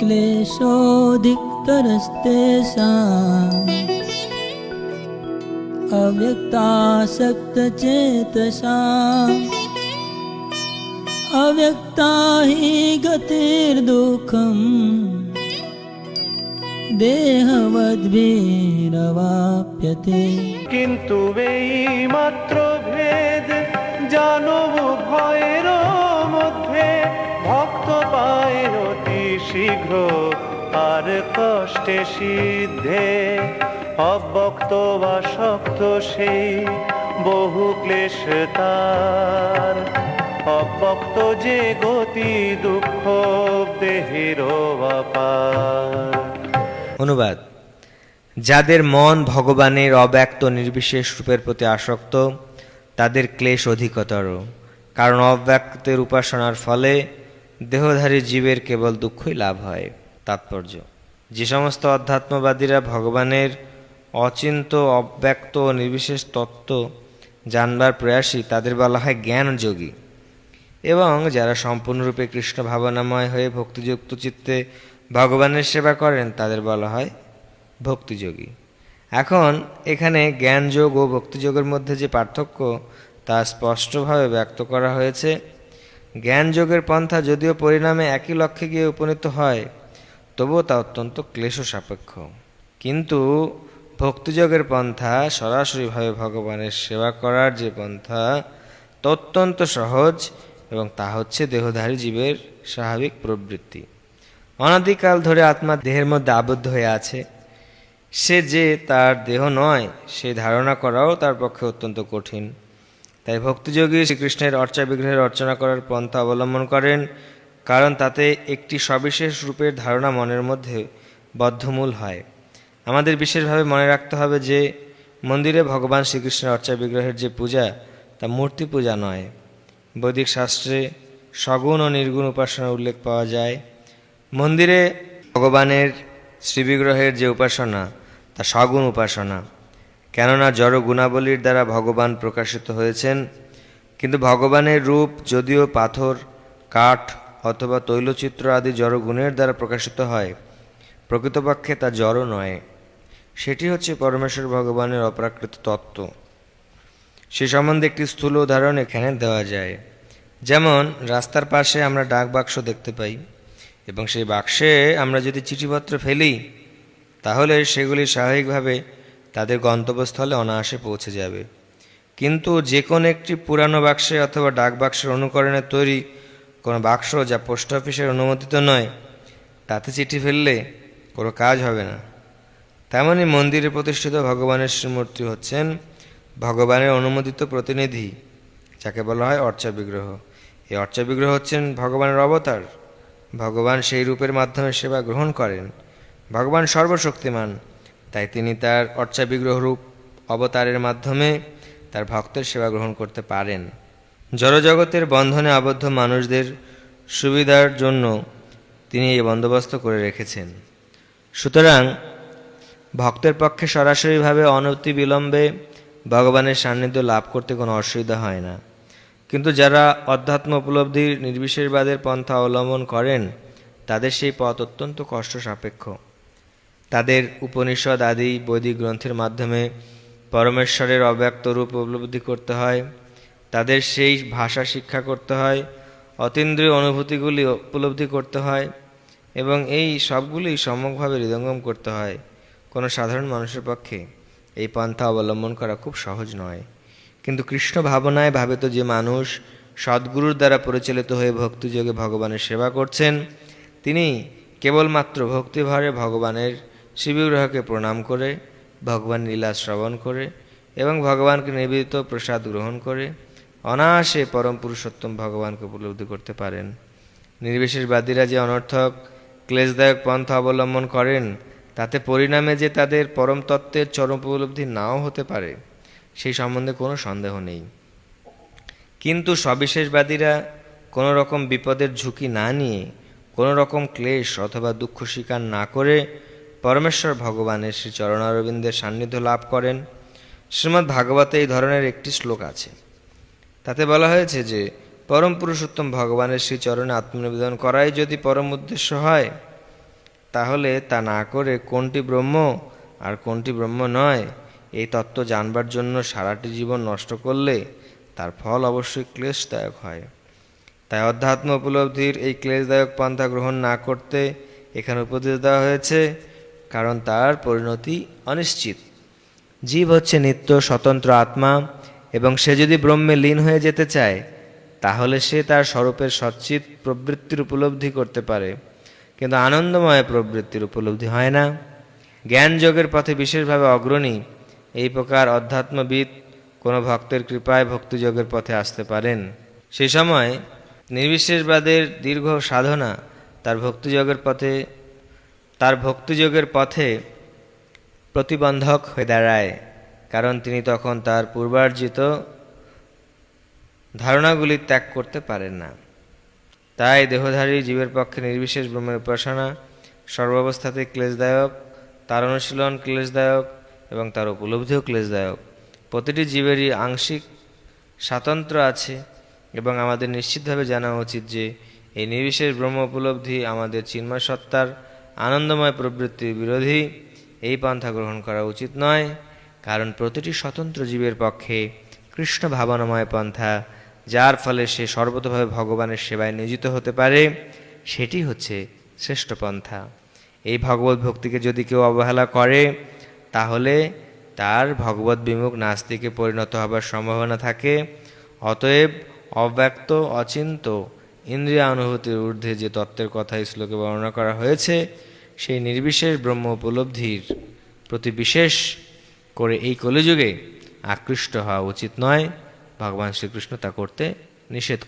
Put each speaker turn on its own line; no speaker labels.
क्लेशोऽधिकतरस्तेषाम् अव्यक्तासक्तचेतसाम् अव्यक्ता हि गतिर्दुःखम् देहवद्भिरवाप्यते
কিন্তু এই মাত্র ভেদ জানো ভয়ের শীঘ্র আর কষ্টে সিদ্ধে। অব্যক্ত বা শক্ত সেই বহু ক্লেশ তার। অব্যক্ত যে গতি দুঃখ, দেহের
অনুবাদ। যাদের মন ভগবানের অব্যক্ত নির্বিশেষ রূপের প্রতি আসক্ত, তাদের ক্লেশ অধিকতর। কারণ অব্যক্তের উপাসনার ফলে দেহধারী জীবের কেবল দুঃখই লাভ হয়, তাৎপর্য। যে সমস্ত অধ্যাত্মবাদীরা ভগবানের অচিন্ত, অব্যক্ত ও নির্বিশেষ তত্ত্ব জানবার প্রয়াসী, তাদের বলা হয় জ্ঞানযোগী। এবং যারা সম্পূর্ণরূপে কৃষ্ণ ভাবনাময় হয়ে ভক্তিযুক্ত চিত্তে ভগবানের সেবা করেন, তাদের বলা হয় ভক্তিযোগী। এখন এখানে জ্ঞানযোগ ও ভক্তিযোগের মধ্যে যে পার্থক্য, তা স্পষ্টভাবে ব্যক্ত করা হয়েছে। জ্ঞানযোগের পন্থা যদিও পরিণামে একই লক্ষ্যে গিয়ে উপনীত হয়, তবুও তা অত্যন্ত ক্লেশ সাপেক্ষ কিন্তু ভক্তিযোগের পন্থা, সরাসরিভাবে ভগবানের সেবা করার যে পন্থা অত্যন্ত সহজ এবং তা হচ্ছে দেহধারী জীবের স্বাভাবিক প্রবৃত্তি। অনাদিকাল ধরে আত্মা দেহের মধ্যে আবদ্ধ হয়ে আছে। সে যে তার দেহ নয়, সে ধারণা করাও তার পক্ষে অত্যন্ত কঠিন। তাই ভক্তিযোগী শ্রীকৃষ্ণের অর্চা বিগ্রহের অর্চনা করার পন্থা অবলম্বন করেন, কারণ তাতে একটি সবিশেষ রূপের ধারণা মনের মধ্যে বদ্ধমূল হয়। আমাদের বিশেষভাবে মনে রাখতে হবে যে, মন্দিরে ভগবান শ্রীকৃষ্ণের অর্চা বিগ্রহের যে পূজা, তা মূর্তি পূজা নয়। বৈদিক শাস্ত্রে সগুণ ও নির্গুণ উপাসনার উল্লেখ পাওয়া যায়। মন্দিরে ভগবানের শ্রীবিগ্রহের যে উপাসনা, তা সগুণ উপাসনা। কেননা জড় গুণাবলীর দ্বারা ভগবান প্রকাশিত হয়েছেন। কিন্তু ভগবানের রূপ, যদিও পাথর, কাঠ অথবা তৈলচিত্র আদি জড় গুণের দ্বারা প্রকাশিত হয়, প্রকৃতপক্ষে তা জড় নয়। সেটি হচ্ছে পরমেশ্বর ভগবানের অপ্রাকৃত তত্ত্ব। সে সম্বন্ধে একটি স্থূল উদাহরণ এখানে দেওয়া যায়। যেমন, রাস্তার পাশে আমরা ডাক বাক্স দেখতে পাই এবং সেই বাক্সে আমরা যদি চিঠিপত্র ফেলি, তাহলে সেগুলি স্বাভাবিকভাবে তাদের গন্তব্যস্থলে অনায়াসে পৌঁছে যাবে। কিন্তু যে কোনো একটি পুরানো বাক্সে অথবা ডাক বাক্সের অনুকরণে তৈরি কোনো বাক্স যা পোস্ট অফিসের অনুমোদিত নয়, তাতে চিঠি ফেললে কোনো কাজ হবে না। তেমনই মন্দিরে প্রতিষ্ঠিত ভগবানের শ্রীমূর্তি হচ্ছেন ভগবানের অনুমোদিত প্রতিনিধি, যাকে বলা হয় অর্চা বিগ্রহ এই অর্চা বিগ্রহ হচ্ছেন ভগবানের অবতার। ভগবান সেই রূপের মাধ্যমে সেবা গ্রহণ করেন। ভগবান সর্বশক্তিমান। তাই তিনি তার অর্চা বিগ্রহ রূপ অবতারের মাধ্যমে তার ভক্তের সেবা গ্রহণ করতে পারেন। জড়জগতের বন্ধনে আবদ্ধ মানুষদের সুবিধার জন্য তিনি এই বন্দোবস্ত করে রেখেছেন। সুতরাং ভক্তের পক্ষে সরাসরিভাবে অনতি বিলম্বে ভগবানের সান্নিধ্য লাভ করতে কোনো অসুবিধা হয় না। কিন্তু যারা অধ্যাত্ম উপলব্ধির নির্বিশেষবাদের পন্থা অবলম্বন করেন, তাদের সেই পথ অত্যন্ত কষ্ট সাপেক্ষ তাদের উপনিষদ আদি বৈদিক গ্রন্থের মাধ্যমে পরমেশ্বরের অব্যক্ত রূপ উপলব্ধি করতে হয়, তাদের সেই ভাষা শিক্ষা করতে হয়, অতীন্দ্রিয় অনুভূতিগুলি উপলব্ধি করতে হয় এবং এই সবগুলি সম্যকভাবে হৃদঙ্গম করতে হয় কোনো সাধারণ মানুষের পক্ষে। এই পন্থা অবলম্বন করা খুব সহজ নয়। কিন্তু কৃষ্ণ ভাবনায় ভাবিত যে মানুষ সদ্গুরুর দ্বারা পরিচালিত হয়ে ভক্তিযোগে ভগবানের সেবা করছেন, তিনি কেবলমাত্র ভক্তিভরে ভগবানের শিবগ্রহকে প্রণাম করে, ভগবান লীলা শ্রবণ করে এবং ভগবানকে নিবেদিত প্রসাদ গ্রহণ করে, অনায়াসে পরম পুরুষোত্তম ভগবানকে উপলব্ধি করতে পারেন। নির্বিশেষবাদীরা যে অনর্থক, ক্লেশদায়ক পন্থা অবলম্বন করেন, তাতে পরিণামে যে তাদের পরম তত্ত্বের চরম উপলব্ধি নাও হতে পারে, সেই সম্বন্ধে কোনো সন্দেহ নেই। কিন্তু সবিশেষবাদীরা কোনো রকম বিপদের ঝুঁকি না নিয়ে, কোনো রকম ক্লেশ অথবা দুঃখ স্বীকার না করে পরমেশ্বর ভগবানের শ্রী চরণারবিন্দের সান্নিধ্য লাভ করেন। শ্রীমদ্ ভাগবতে এই ধরনের একটি শ্লোক আছে। তাতে বলা হয়েছে যে, পরম পুরুষোত্তম ভগবানের শ্রী চরণে আত্মনিবেদন করাই যদি পরম উদ্দেশ্য হয়, তাহলে তা না করে কোনটি ব্রহ্ম আর কোনটি ব্রহ্ম নয়, এই তত্ত্ব জানবার জন্য সারাটি জীবন নষ্ট করলে তার ফল অবশ্যই ক্লেশদায়ক হয়। তাই অধ্যাত্ম উপলব্ধির এই ক্লেশদায়ক পন্থা গ্রহণ না করতে এখানে উপদেশ দেওয়া হয়েছে কারণ তার পরিণতি অনিশ্চিত। জীব হচ্ছে নিত্য স্বতন্ত্র আত্মা এবং সে যদি ব্রহ্মে লীন হয়ে যেতে চায়, তাহলে সে তার স্বরূপের সচ্চিত প্রবৃত্তির উপলব্ধি করতে পারে। কিন্তু আনন্দময় প্রবৃত্তির উপলব্ধি হয় না। জ্ঞান যোগের পথে বিশেষভাবে অগ্রণী এই প্রকার অধ্যাত্মবিদ কোনো ভক্তের কৃপায় ভক্তিযোগের পথে আসতে পারেন। সেই সময় নির্বিশেষবাদের দীর্ঘ সাধনা তার ভক্তিযোগের পথে তার ভক্তিযোগের পথে প্রতিবন্ধক হয়ে দাঁড়ায়, কারণ তিনি তখন তার পূর্বার্জিত ধারণাগুলি ত্যাগ করতে পারেন না। তাই দেহধারী জীবের পক্ষে নির্বিশেষ ব্রহ্মের উপাসনা, সর্বাবস্থাতে ক্লেশদায়ক, তার অনুশীলন ক্লেশদায়ক এবং তার উপলব্ধিও ক্লেশদায়ক। প্রতিটি জীবেরই আংশিক স্বাতন্ত্র্য আছে এবং আমাদের নিশ্চিতভাবে জানা উচিত যে এই নির্বিশেষ ব্রহ্ম উপলব্ধি আমাদের চিন্ময় সত্তার আনন্দময় প্রবৃত্তির বিরোধী, এই পন্থা গ্রহণ করা উচিত নয়। কারণ প্রতিটি স্বতন্ত্র জীবের পক্ষে কৃষ্ণ ভাবনাময় পন্থা, যার ফলে সে সর্বতভাবে ভগবানের সেবায় নিয়োজিত হতে পারে, সেটি হচ্ছে শ্রেষ্ঠ পন্থা। এই ভগবত ভক্তিকে যদি কেউ অবহেলা করে, তাহলে তার ভগবত বিমুখ নাস্তিকে পরিণত হবার সম্ভাবনা থাকে। অতএব অব্যক্ত অচিন্ত ইন্দ্রিয় অনুভূতির ঊর্ধ্বে যে তত্ত্বের কথা শ্লোকে বর্ণনা করা হয়েছে, সেই নির্বিশেষ ব্রহ্ম উপলব্ধির প্রতি বিশেষ করে এই কলিযুগে আকৃষ্ট হওয়া উচিত নয়। ভগবান শ্রীকৃষ্ণ তা করতে নিষেধ